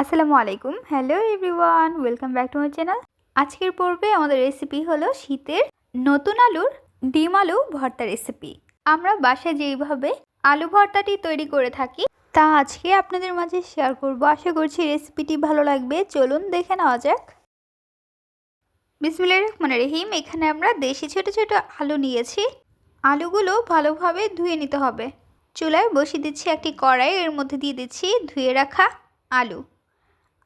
আসসালামু আলাইকুম। Hello everyone welcome back to my channel আজকের পর্বে আমাদের রেসিপি হলো শীতের নতুন আলুর ডিম আলু ভর্তা রেসিপি আমরা বাসায় যেইভাবে আলু ভর্তাটি তৈরি করে থাকি, তা আজকে আপনাদের মাঝে শেয়ার করব। আশা করছি রেসিপিটি ভালো লাগবে। চলুন দেখে নেওয়া যাক। বিসমিল্লাহির রহমানির রহিম, এখানে আমরা দেশি ছোট ছোট আলু নিয়েছি। আলুগুলো ভালোভাবে ধুয়ে নিতে হবে। চুলায় বসিয়ে দিচ্ছি একটি কড়াই, এর মধ্যে দিয়ে দিচ্ছি ধুয়ে রাখা আলু।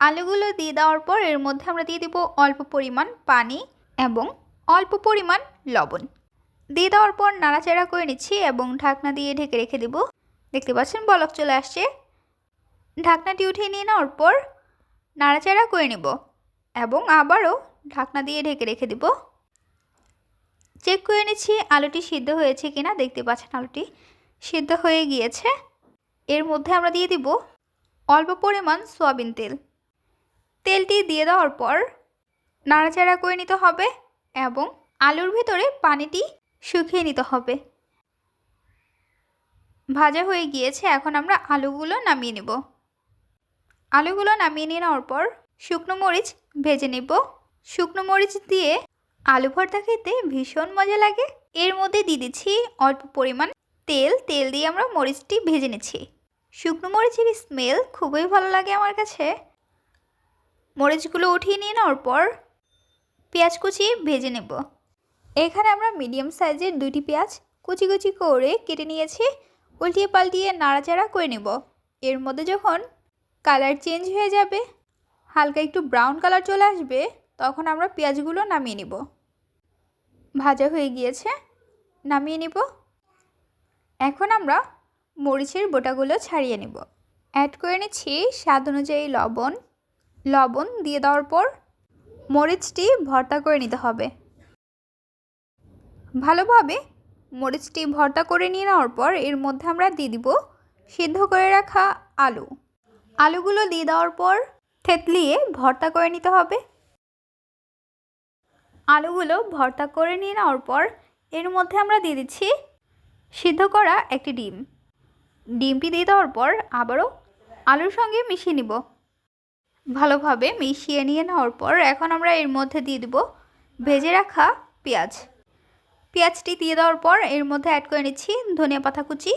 আলুগুলো দিয়ে দেওয়ার পর এর মধ্যে আমরা দিয়ে দেবো অল্প পরিমাণ পানি এবং অল্প পরিমাণ লবণ। দিয়ে দেওয়ার পর নাড়াচাড়া করে নিচ্ছি এবং ঢাকনা দিয়ে ঢেকে রেখে দেবো। দেখতে পাচ্ছেন বলক চলে আসছে। ঢাকনাটি উঠিয়ে নিয়ে নেওয়ার পর নাড়াচাড়া করে নেব এবং আবারও ঢাকনা দিয়ে ঢেকে রেখে দেব। চেক করে নিচ্ছি আলুটি সিদ্ধ হয়েছে কিনা। দেখতে পাচ্ছেন আলুটি সিদ্ধ হয়ে গিয়েছে। এর মধ্যে আমরা দিয়ে দিব অল্প পরিমাণ সয়াবিন তেল। তেলটি দিয়ে দেওয়ার পর নাড়াচাড়া করে নিতে হবে এবং আলুর ভিতরে পানিটি শুকিয়ে নিতে হবে। ভাজা হয়ে গিয়েছে, এখন আমরা আলুগুলো নামিয়ে নেব। আলুগুলো নামিয়ে নিয়ে নেওয়ার পর শুকনো মরিচ ভেজে নেব। শুকনো মরিচ দিয়ে আলু ভর্তা খেতে ভীষণ মজা লাগে। এর মধ্যে দিয়ে দিচ্ছি অল্প পরিমাণ তেল। তেল দিয়ে আমরা মরিচটি ভেজে নিচ্ছি। শুকনো মরিচের স্মেল খুবই ভালো লাগে আমার কাছে। মরিচগুলো উঠিয়ে নিয়ে নেওয়ার পর পেঁয়াজ কুচি ভেজে নেব। এখানে আমরা মিডিয়াম সাইজের দুটি পেঁয়াজ কুচি কুচি করে কেটে নিয়েছি, উল্টিয়ে পাল্টিয়ে নাড়াচাড়া করে নেব। এর মধ্যে যখন কালার চেঞ্জ হয়ে যাবে, হালকা একটু ব্রাউন কালার চলে আসবে, তখন আমরা পেঁয়াজগুলো নামিয়ে নেব। ভাজা হয়ে গিয়েছে, নামিয়ে নেব। এখন আমরা মরিচের বোটাগুলো ছাড়িয়ে নেব। অ্যাড করে নিচ্ছি স্বাদ অনুযায়ী লবণ। লবণ দিয়ে দেওয়ার পর মরিচটি ভর্তা করে নিতে হবে। ভালোভাবে মরিচটি ভর্তা করে নিয়ে নেওয়ার পর এর মধ্যে আমরা দিয়ে দিব সিদ্ধ করে রাখা আলু। আলুগুলো দিয়ে দেওয়ার পর থেতলিয়ে ভর্তা করে নিতে হবে। আলুগুলো ভর্তা করে নিয়ে নেওয়ার পর এর মধ্যে আমরা দিয়ে দিচ্ছি সিদ্ধ করা একটি ডিম। ডিমটি দিয়ে দেওয়ার পর আবারও আলুর সঙ্গে মিশিয়ে নিব। ভালোভাবে মিশিয়ে নিয়ে নেওয়ার পর এখন আমরা এর মধ্যে দিয়ে দেব ভেজে রাখা পেঁয়াজ। পেঁয়াজটি দিয়ে দেওয়ার পর এর মধ্যে অ্যাড করে নিচ্ছি ধনিয়া পাতা কুচি।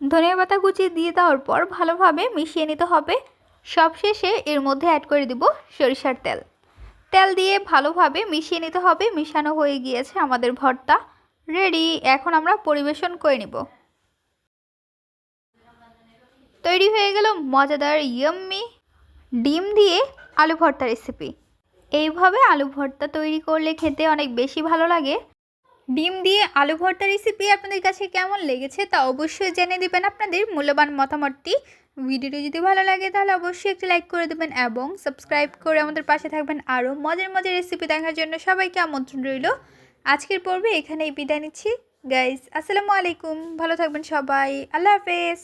ধনিয়া পাতা কুচি দিয়ে দেওয়ার পর ভালোভাবে মিশিয়ে নিতে হবে। সবশেষে এর মধ্যে অ্যাড করে দিব সরিষার তেল। তেল দিয়ে ভালোভাবে মিশিয়ে নিতে হবে। মিশানো হয়ে গিয়েছে আমাদের ভর্তা। রেডি এখন আমরা পরিবেশন করে নিব। তৈরি হয়ে গেল মজাদার ইয়ম্মি ডিম দিয়ে আলু ভর্তা রেসিপি এইভাবে আলু ভর্তা তৈরি করলে খেতে অনেক বেশি ভালো লাগে। ডিম দিয়ে আলু ভর্তা রেসিপি আপনাদের কাছে কেমন লেগেছে তা অবশ্যই জেনে দেবেন আপনাদের মূল্যবান মতামতটি। ভিডিওটি যদি ভালো লাগে তাহলে অবশ্যই একটি লাইক করে দেবেন এবং সাবস্ক্রাইব করে আমাদের পাশে থাকবেন আরও মজার মজার রেসিপি দেখার জন্য সবাইকে আমন্ত্রণ রইল। আজকের পর্বে এখানেই বিদায় নিচ্ছি। গাইজ আসসালামু আলাইকুম। ভালো থাকবেন সবাই। আল্লাহ হাফেজ।